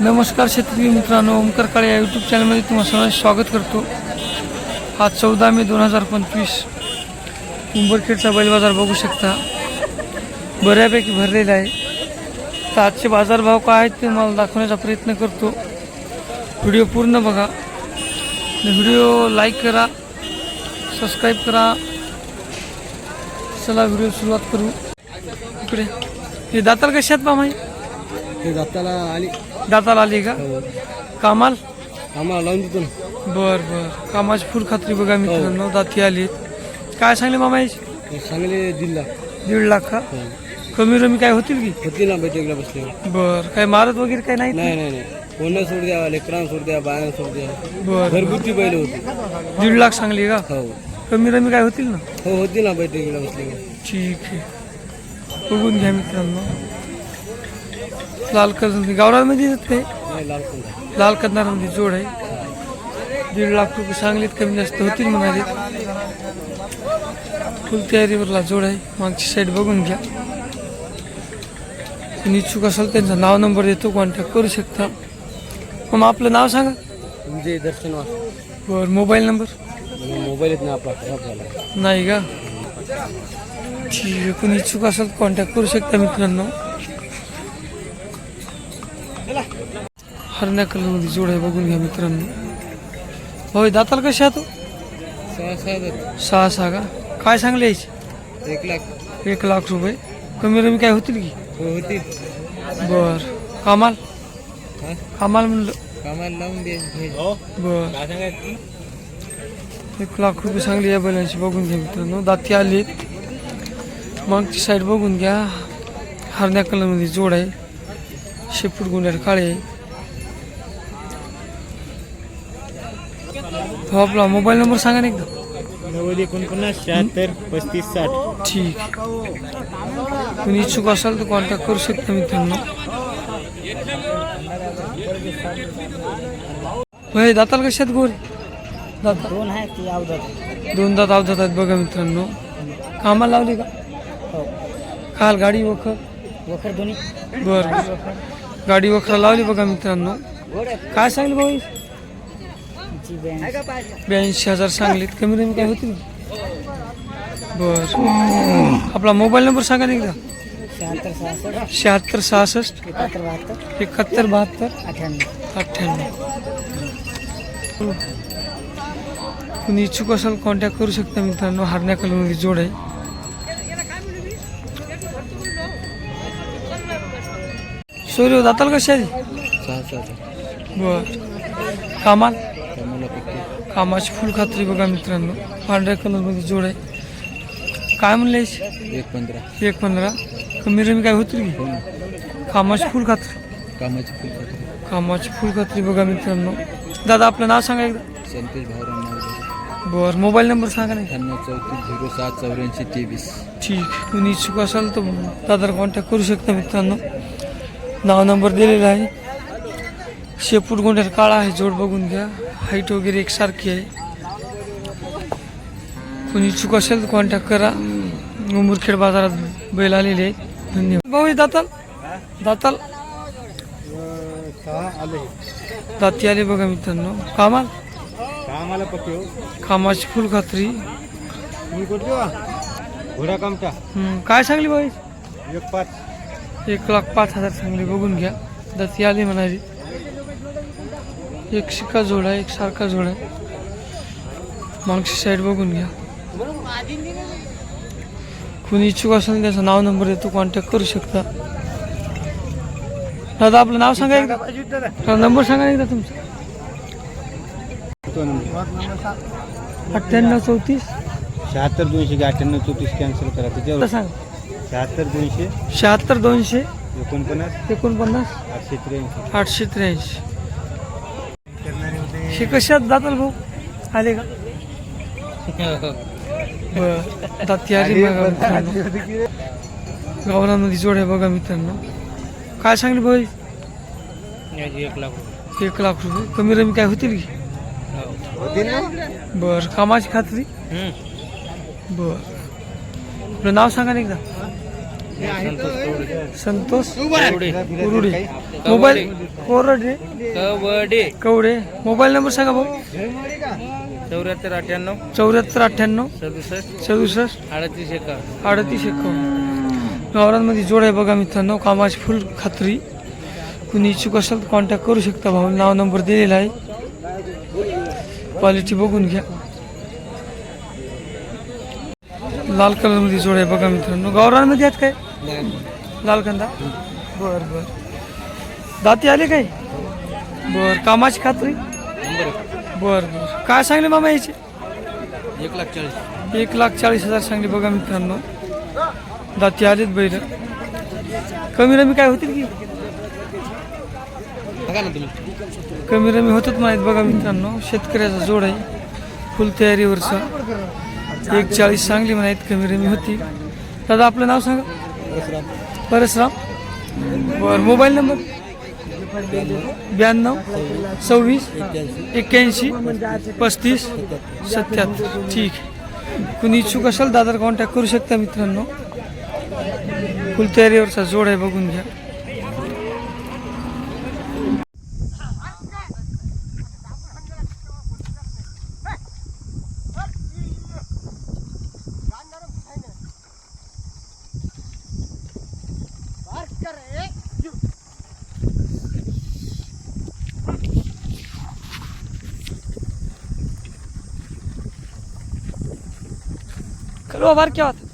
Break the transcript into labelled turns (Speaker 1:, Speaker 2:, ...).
Speaker 1: नमस्कार शेतकरी मित्रांनो ओंकार काळे या यूट्यूब चॅनलमध्ये तुम्हाला सर्वांचे स्वागत करतो. आज चौदा मे दोन हजार पंचवीस. उंबरखेडचा बैल बाजार बघू शकता. बऱ्यापैकी भरलेला आहे. तर आजचे बाजारभाव काय आहेत ते मला दाखवण्याचा प्रयत्न करतो. व्हिडिओ पूर्ण बघा. व्हिडिओ लाईक करा सबस्क्राईब करा. चला व्हिडिओ सुरुवात करू. इकडे. हे दाताल कशात बा माही
Speaker 2: ते जाताना आली.
Speaker 1: दाताला आली का? कामाल?
Speaker 2: आम्हाला लावून देतो ना.
Speaker 1: बर बर. कामाची फुल खात्री बघा मित्रांनो दाती आली. काय सांगले मामा याची
Speaker 2: ते चांगले दिला
Speaker 1: दीड लाख का? कमी रमी काय होतील की?
Speaker 2: होती ना बैठकीला बसले.
Speaker 1: बर. काय मारत वगैरे काय नाही
Speaker 2: नाही नाही नाही. कोणा सोड द्या लेकरांना सोड द्या बायांना सोड द्या.
Speaker 1: बर.
Speaker 2: घरगुती बैल होती.
Speaker 1: दीड लाख सांगली का?
Speaker 2: हो.
Speaker 1: कमी रमी काय होतील ना?
Speaker 2: हो होती ना बैठकीला बसले.
Speaker 1: ठीक आहे. बघून घ्या मित्रांनो. लाल कलर गावरामध्ये येत
Speaker 2: नाही लाल
Speaker 1: कन्नारामध्ये जोड आहे. दीड लाख रुपये सांगलीत कमी जास्त होतील म्हणाले. फुल तयारीवरला जोड आहे. मागची साईड बघून घ्या. कोणी इच्छुक असेल त्यांचं नाव नंबर देतो कॉन्टॅक्ट करू शकता. मग आपलं नाव सांगा.
Speaker 2: तुमचे दर्शन
Speaker 1: बरं मोबाईल नंबर
Speaker 2: मोबाईल येत आपला
Speaker 1: नाही का? ठीक आहे कोणी इच्छुक असेल कॉन्टॅक्ट करू शकता मित्रांनो. हरण्या कलरमध्ये जोड आहे बघून घ्या मित्रांनो. होय दाताल कसे आहात हो?
Speaker 2: सहा सहा.
Speaker 1: सहा सहा का? काय सांगले याची
Speaker 2: एक लाख.
Speaker 1: एक लाख रुपये. कमी रमी काय होतील की?
Speaker 2: हो होती
Speaker 1: बर. कामाल? कामाल म्हणलं.
Speaker 2: कामाला लावून दे
Speaker 1: बर. एक लाख रुपये सांगली या बैलांची बघून घ्या मित्रांनो. दाती आली मागची साईड बघून घ्या. हरण्या कलरमध्ये जोड आहे. शेपूट गुंड्यार काळे. हो आपला मोबाईल नंबर सांगा ना एकदा.
Speaker 2: नव्वद एकोणपन्नास शहात्तर पस्तीस साठ.
Speaker 1: ठीक. कोणी इच्छुक असाल तर कॉन्टॅक्ट करू शकता मित्रांनो. होय दाताल कशात गोर? दाता.
Speaker 2: दोन आहे ती अवधात
Speaker 1: दोन दात अवधात आहेत बघा मित्रांनो. कामाला लावली का?
Speaker 2: हो.
Speaker 1: काल गाडी वखर?
Speaker 2: वखर दोन्ही.
Speaker 1: बर. गाडी वखरा लावली बघा मित्रांनो. काय सांगली भाऊ? ब्याऐंशी हजार सांगलीत. कमी कमी काय होतील? बर. आपला मोबाईल नंबर सांगा एकदा.
Speaker 2: शहात्तर सहासष्ट. एकाहत्तर बहात्तर. अठ्ठ्याण्णव.
Speaker 1: तुम्ही कुणी इच्छुक असाल कॉन्टॅक्ट करू शकता मित्रांनो. हरण्या कलरमध्ये जोड आहे. सोयरे दाताल कशी
Speaker 2: सहा सहा
Speaker 1: बर. कामाल? कामाची फुल खात्री बघा मित्रांनो. पांढऱ्या कलरमध्ये जोड आहे. काय म्हणले
Speaker 2: एक पंधरा.
Speaker 1: एक पंधरा. कमी रमी काय होतील की? कामाची फुल खात्री.
Speaker 2: कामाची फुल
Speaker 1: कामाची फुल खात्री बघा मित्रांनो. दादा आपलं नाव सांगा एकदा.
Speaker 2: संतोष भावराम नाव
Speaker 1: बर मोबाईल नंबर सांगा नाही
Speaker 2: अठ्ठ्याण्णव चौतीस झिरो सात चौऱ्याऐंशी तेवीस.
Speaker 1: ठीक. कुणी इच्छुक असाल तर दादाला कॉन्टॅक्ट करू शकता मित्रांनो. नाव नंबर दिलेला आहे. शेपूट गोंड्यात काळा आहे जोड बघून घ्या. हाईट वगैरे एकसारखी आहे. कुणी इच्छुक असेल तर कॉन्टॅक्ट करा. उमरखेड बाजारात बैल आलेले आहेत. धन्यवाद. भाऊ हे दाताल? दाताल? दाती आले बघा मित्रांनो. कामाल?
Speaker 2: कामाला पक्के हो.
Speaker 1: कामाची फुल खात्री.
Speaker 2: मी कुठली वा घोडा कामटा
Speaker 1: काय सांगली भाई
Speaker 2: एक पाच.
Speaker 1: एक लाख पाच हजार चांगले बघून घ्या. दती आली म्हणाली एक शिक्का जोड आहे एक सारखा जोड आहे. मागची साईड बघून घ्या. कोणी इच्छुक असेल त्याचं नाव नंबर देतो कॉन्टॅक्ट करू शकता. दादा आपलं नाव सांगा एकदा. नंबर सांगा एकदा तुमचा. अठ्ठ्याण्णव चौतीस.
Speaker 2: शहात्तर दोनशे अठ्ठ्याण्णव चौतीस कॅन्सल करा. त्याच्यावर
Speaker 1: सांगा.
Speaker 2: शहात्तर दोनशे.
Speaker 1: शहात्तर दोनशे.
Speaker 2: एकोणपन्नास.
Speaker 1: एकोणपन्नास.
Speaker 2: आठशे त्र्याऐंशी.
Speaker 1: आठशे त्र्याऐंशी. हे कशात जाताल भाऊ? आले का? बर. दाती आली बघा मित्रांनो. जोड आहे बघा मित्रांनो. काय सांगली भाऊ?
Speaker 2: एक लाख
Speaker 1: एक लाख रुपये. कमी रमी काय होतील की?
Speaker 2: होतील ना?
Speaker 1: बर. कामाची खात्री? बर. आपलं नाव सांगा ना एकदा. संतोष? कुरुडे. मोबाईल कोरडे.
Speaker 3: कबड्डी
Speaker 1: कवडे. मोबाईल नंबर सांगा भाऊ.
Speaker 3: चौऱ्याहत्तर अठ्ठ्याण्णव.
Speaker 1: चौऱ्याहत्तर अठ्ठ्याण्णव.
Speaker 3: सदुसष्ट.
Speaker 1: सदुसष्ट.
Speaker 3: अडतीस एकावन्न.
Speaker 1: अडतीस एकावन्न. गावरांमध्ये जोड आहे बघा मित्रांनो. कामाची फुल खात्री. कुणी इच्छुक असेल तर कॉन्टॅक्ट करू शकता भाऊ. नाव नंबर दिलेला आहे. क्वालिटी बघून घ्या. लाल कलरमध्ये जोड आहे बघा मित्रांनो. गावरांमध्ये आहेत काय? लाल कांदा? बर बर. दाती आले काय? बर कामाची खात्री? बर बर. काय सांगले मामा याचे?
Speaker 3: एक लाख चाळीस.
Speaker 1: एक लाख चाळीस हजार सांगले बघा मित्रांनो. दाती आलेत बैल. कमी रमी काय होतील की? कमी रमी होतात माहीत बघा मित्रांनो. शेतकऱ्याचा जोड आहे. फुल तयारीवरचा. एक चाळीस सांगली म्हणायत कमी रमी होती. दादा आपलं नाव सांगा. परसराम बरं मोबाईल नंबर? ब्याण्णव सव्वीस एक्क्याऐंशी पस्तीस सत्याहत्तर. ठीक आहे. कुणी इच्छुक असेल दादार कॉन्टॅक्ट करू शकता मित्रांनो. फुल तयारीवरचा जोड आहे बघून घ्या. कलवा बार क्या होता